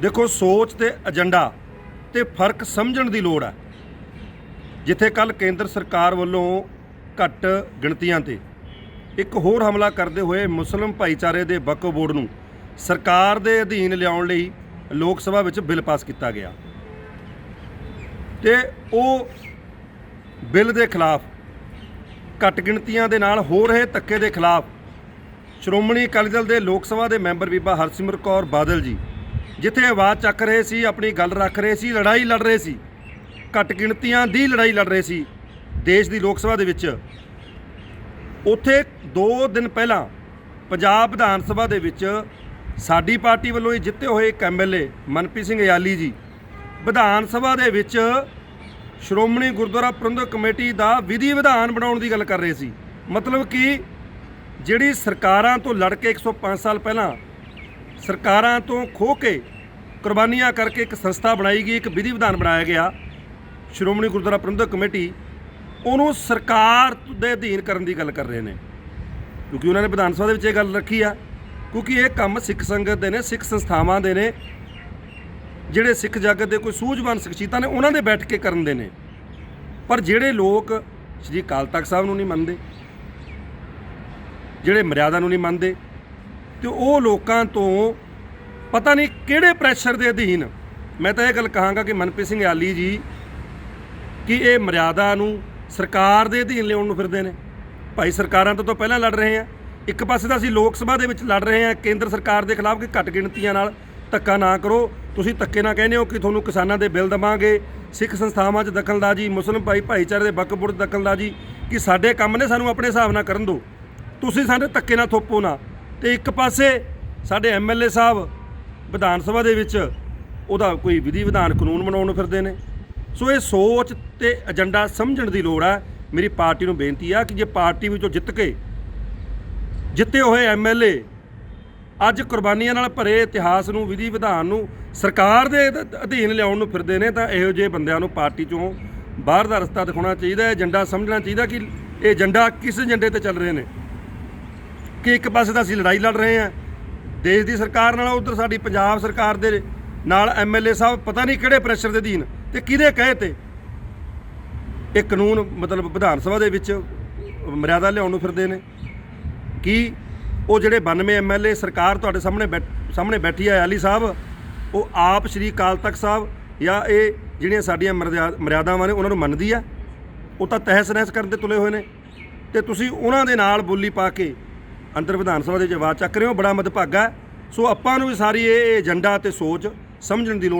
ਦੇਖੋ, ਸੋਚ ਤੇ ਏਜੰਡਾ ਤੇ ਫ਼ਰਕ ਸਮਝਣ ਦੀ ਲੋੜ ਹੈ। ਜਿੱਥੇ ਕੱਲ ਕੇਂਦਰ ਸਰਕਾਰ ਵੱਲੋਂ ਘੱਟ ਗਿਣਤੀਆਂ ਤੇ ਇੱਕ ਹੋਰ ਹਮਲਾ ਕਰਦੇ ਹੋਏ ਮੁਸਲਿਮ ਭਾਈਚਾਰੇ ਦੇ ਵਕਫ ਬੋਰਡ ਨੂੰ ਸਰਕਾਰ ਦੇ ਅਧੀਨ ਲਿਆਉਣ ਲਈ ਲੋਕ ਸਭਾ ਵਿੱਚ ਬਿੱਲ ਪਾਸ ਕੀਤਾ ਗਿਆ। ਤੇ ਉਹ ਬਿੱਲ ਦੇ ਖਿਲਾਫ ਘੱਟ ਗਿਣਤੀਆਂ ਦੇ ਨਾਲ ਹੋ ਰਹੇ ਧੱਕੇ ਦੇ ਖਿਲਾਫ ਸ਼੍ਰੋਮਣੀ ਅਕਾਲੀ ਦਲ ਦੇ ਲੋਕ ਸਭਾ ਦੇ ਮੈਂਬਰ ਬੀਬਾ ਹਰਸਿਮਰ ਕੌਰ ਬਾਦਲ ਜੀ ਜਿੱਥੇ ਆਵਾਜ਼ ਚੱਕ ਰਹੇ ਸੀ, ਆਪਣੀ ਗੱਲ ਰੱਖ ਰਹੇ ਸੀ, ਲੜਾਈ ਲੜ ਰਹੇ ਸੀ। ਘੱਟ ਗਿਣਤੀਆਂ ਦੀ ਲੜਾਈ ਲੜ ਰਹੇ ਸੀ ਦੇਸ਼ ਦੀ ਲੋਕ ਸਭਾ ਦੇ ਵਿੱਚ। ਉੱਥੇ 2 ਦਿਨ ਪਹਿਲਾਂ ਪੰਜਾਬ ਵਿਧਾਨ ਸਭਾ ਦੇ ਵਿੱਚ ਸਾਡੀ ਪਾਰਟੀ ਵੱਲੋਂ ਹੀ ਜਿੱਤੇ ਹੋਏ ਇੱਕ ਐਮਐਲਏ ਮਨਪ੍ਰੀਤ ਸਿੰਘ ਯਾਲੀ ਜੀ ਵਿਧਾਨ ਸਭਾ ਦੇ ਵਿੱਚ ਸ਼੍ਰੋਮਣੀ ਗੁਰਦੁਆਰਾ ਪ੍ਰਬੰਧਕ ਕਮੇਟੀ ਦਾ ਵਿਧੀ ਵਿਧਾਨ ਬਣਾਉਣ ਦੀ ਗੱਲ ਕਰ ਰਹੇ ਸੀ। ਮਤਲਬ ਕਿ ਜਿਹੜੀ ਸਰਕਾਰਾਂ ਤੋਂ ਲੜ ਕੇ 105 ਸਾਲ ਪਹਿਲਾਂ ਸਰਕਾਰਾਂ ਤੋਂ ਖੋ ਕੇ ਕੁਰਬਾਨੀਆਂ ਕਰਕੇ ਇੱਕ ਸੰਸਥਾ ਬਣਾਈ ਗਈ, ਇੱਕ ਵਿਧੀ ਵਿਧਾਨ ਬਣਾਇਆ ਗਿਆ। ਸ਼੍ਰੋਮਣੀ ਗੁਰਦੁਆਰਾ ਪ੍ਰਬੰਧਕ ਕਮੇਟੀ ਉਹਨੂੰ ਸਰਕਾਰ ਦੇ ਅਧੀਨ ਕਰਨ ਦੀ ਗੱਲ ਕਰ ਰਹੇ ਨੇ। ਕਿਉਂਕਿ ਉਹਨਾਂ ਨੇ ਵਿਧਾਨ ਸਭਾ ਦੇ ਵਿੱਚ ਇਹ ਗੱਲ ਰੱਖੀ ਆ, ਕਿਉਂਕਿ ਇਹ ਕੰਮ ਸਿੱਖ ਸੰਗਤ ਦੇ ਨੇ, ਸਿੱਖ ਸੰਸਥਾਵਾਂ ਦੇ ਨੇ, ਜਿਹੜੇ ਸਿੱਖ ਜਗਤ ਦੇ ਕੋਈ ਸੂਝਵਾਨ ਸ਼ਖਸੀਅਤਾਂ ਨੇ, ਉਹਨਾਂ ਦੇ ਬੈਠ ਕੇ ਕਰਨ ਦੇ ਨੇ। ਪਰ ਜਿਹੜੇ ਲੋਕ ਸ਼੍ਰੀ ਅਕਾਲ ਤਖਤ ਸਾਹਿਬ ਨੂੰ ਨਹੀਂ ਮੰਨਦੇ, ਜਿਹੜੇ ਮਰਿਆਦਾ ਨੂੰ ਨਹੀਂ ਮੰਨਦੇ ਤੇ ਉਹ ਲੋਕਾਂ ਤੋਂ ਪਤਾ ਨਹੀਂ ਕਿਹੜੇ ਪ੍ਰੈਸ਼ਰ ਦੇ ਅਧੀਨ। ਮੈਂ ਤਾਂ ਇਹ ਗੱਲ ਕਹਾਂਗਾ ਕਿ ਮਨਪ੍ਰੀਤ ਸਿੰਘ ਆਲੀ ਜੀ ਕਿ ਇਹ ਮਰਿਆਦਾ ਨੂੰ ਸਰਕਾਰ ਦੇ ਅਧੀਨ ਲਿਆਉਣ ਨੂੰ ਫਿਰਦੇ ਨੇ? ਭਾਈ ਸਰਕਾਰਾਂ ਤੋਂ ਤਾਂ ਪਹਿਲਾਂ ਲੜ ਰਹੇ ਆ। ਇੱਕ ਪਾਸੇ ਤਾਂ ਅਸੀਂ ਲੋਕ ਸਭਾ ਦੇ ਵਿੱਚ ਲੜ ਰਹੇ ਆ, ਕੇਂਦਰ ਸਰਕਾਰ ਦੇ ਖਿਲਾਫ ਕਿ ਘੱਟ ਗਿਣਤੀਆਂ ਨਾਲ ਧੱਕਾ ਨਾ ਕਰੋ। ਤੁਸੀਂ ਧੱਕੇ ਨਾਲ ਕਹਿੰਦੇ ਹੋ ਕਿ ਤੁਹਾਨੂੰ ਕਿਸਾਨਾਂ ਦੇ ਬਿੱਲ ਦਵਾਂਗੇ। ਸਿੱਖ ਸੰਸਥਾਵਾਂ 'ਚ ਦਖਲਅੰਦਾਜ਼ੀ, ਮੁਸਲਿਮ ਭਾਈ ਭਾਈਚਾਰੇ ਦੇ ਵਕਫ ਬੋਰਡ 'ਚ ਦਖਲਅੰਦਾਜ਼ੀ, ਕਿ ਸਾਡੇ ਕੰਮ ਨੇ ਸਾਨੂੰ ਆਪਣੇ ਹਿਸਾਬ ਨਾਲ ਕਰਨ ਦਿਓ। ਤੁਸੀਂ ਸਾਡੇ ਧੱਕੇ ਨਾਲ ਥੋਪੋ ਨਾ। ਤੇ ਇੱਕ ਪਾਸੇ ਸਾਡੇ ਐਮਐਲਏ ਸਾਹਿਬ ਵਿਧਾਨ ਸਭਾ ਦੇ ਵਿੱਚ ਉਹਦਾ ਕੋਈ ਵਿਧੀ ਵਿਧਾਨ ਕਾਨੂੰਨ ਬਣਾਉਣ ਨੂੰ ਫਿਰਦੇ ਨੇ। ਸੋ ਇਹ ਸੋਚ ਤੇ ਏਜੰਡਾ ਸਮਝਣ ਦੀ ਲੋੜ ਹੈ ਮੇਰੀ ਪਾਰਟੀ ਨੂੰ ਬੇਨਤੀ ਆ ਕਿ ਜੇ ਪਾਰਟੀ ਵਿੱਚੋਂ ਜਿੱਤ ਕੇ ਜਿੱਤੇ ਹੋਏ ਐਮਐਲਏ ਅੱਜ ਕੁਰਬਾਨੀਆਂ ਨਾਲ ਭਰੇ ਇਤਿਹਾਸ ਨੂੰ, ਵਿਧੀ ਵਿਧਾਨ ਨੂੰ, ਸਰਕਾਰ ਦੇ ਅਧੀਨ ਲਿਆਉਣ ਨੂੰ ਫਿਰਦੇ ਨੇ, ਤਾਂ ਇਹੋ ਜਿਹੇ ਬੰਦਿਆਂ ਨੂੰ ਪਾਰਟੀ ਚੋਂ ਬਾਹਰ ਦਾ ਰਸਤਾ ਦਿਖਾਉਣਾ ਚਾਹੀਦਾ ਹੈ। ਏਜੰਡਾ ਸਮਝਣਾ ਚਾਹੀਦਾ ਕਿ ਇਹ ਏਜੰਡਾ ਕਿਸ ਏਜੰਡੇ ਤੇ ਚੱਲ ਰਹੇ ਨੇ। ਕਿ ਇੱਕ ਪਾਸੇ ਤਾਂ ਅਸੀਂ ਲੜਾਈ ਲੜ ਰਹੇ ਹਾਂ। ਦੇਸ਼ ਦੀ ਸਰਕਾਰ ਨਾਲ ਉਧਰ ਸਾਡੀ ਪੰਜਾਬ ਸਰਕਾਰ ਦੇ ਨਾਲ ਐਮਐਲਏ ਸਾਹਿਬ ਪਤਾ ਨਹੀਂ ਕਿਹੜੇ ਪ੍ਰੈਸ਼ਰ ਦੇ ਅਧੀਨ ਤੇ ਕਿਹਦੇ ਕਹੇ ਤੇ। ਇਹ ਕਾਨੂੰਨ ਮਤਲਬ ਵਿਧਾਨ ਸਭਾ ਦੇ ਵਿੱਚ ਮਰਿਆਦਾ ਲਿਆਉਣ ਨੂੰ ਫਿਰਦੇ ਨੇ। ਕੀ ਉਹ ਜਿਹੜੇ 92 ਐਮਐਲਏ ਸਰਕਾਰ ਤੁਹਾਡੇ ਸਾਹਮਣੇ ਬੈਠ- ਸਾਹਮਣੇ ਬੈਠੀ ਹੈ ਅਲੀ ਸਾਹਿਬ, ਉਹ ਆਪ ਸ਼੍ਰੀ ਅਕਾਲ ਤਖਤ ਸਾਹਿਬ ਜਾਂ ਇਹ ਜਿਹੜੀਆਂ ਸਾਡੀਆਂ ਮਰਿਆ- ਮਰਿਆਦਾਵਾਂ ਨੇ ਉਹਨਾਂ ਨੂੰ ਮੰਨਦੀ ਆ ਉਹ ਤਾਂ ਤਹਿਸ ਨਹਿਸ ਕਰਨ ਦੇ ਤੁਲੇ ਹੋਏ ਨੇ। ਤੇ ਤੁਸੀਂ ਉਹਨਾਂ ਦੇ ਨਾਲ ਬੋਲੀ ਪਾ ਕੇ ਅੰਦਰ ਵਿਧਾਨ ਸਭਾ ਦੇ ਵਿੱਚ ਆਵਾਜ਼ ਚੱਕ ਰਹੇ ਹੋ, ਬੜਾ ਮਦਭਾਗਾ ਹੈ। ਸੋ ਆਪਾਂ ਨੂੰ ਵੀ ਸਾਰੀ ਇਹ ਏਜੰਡਾ ਤੇ ਸੋਚ ਸਮਝਣ ਦੀ ਲੋੜ ਆ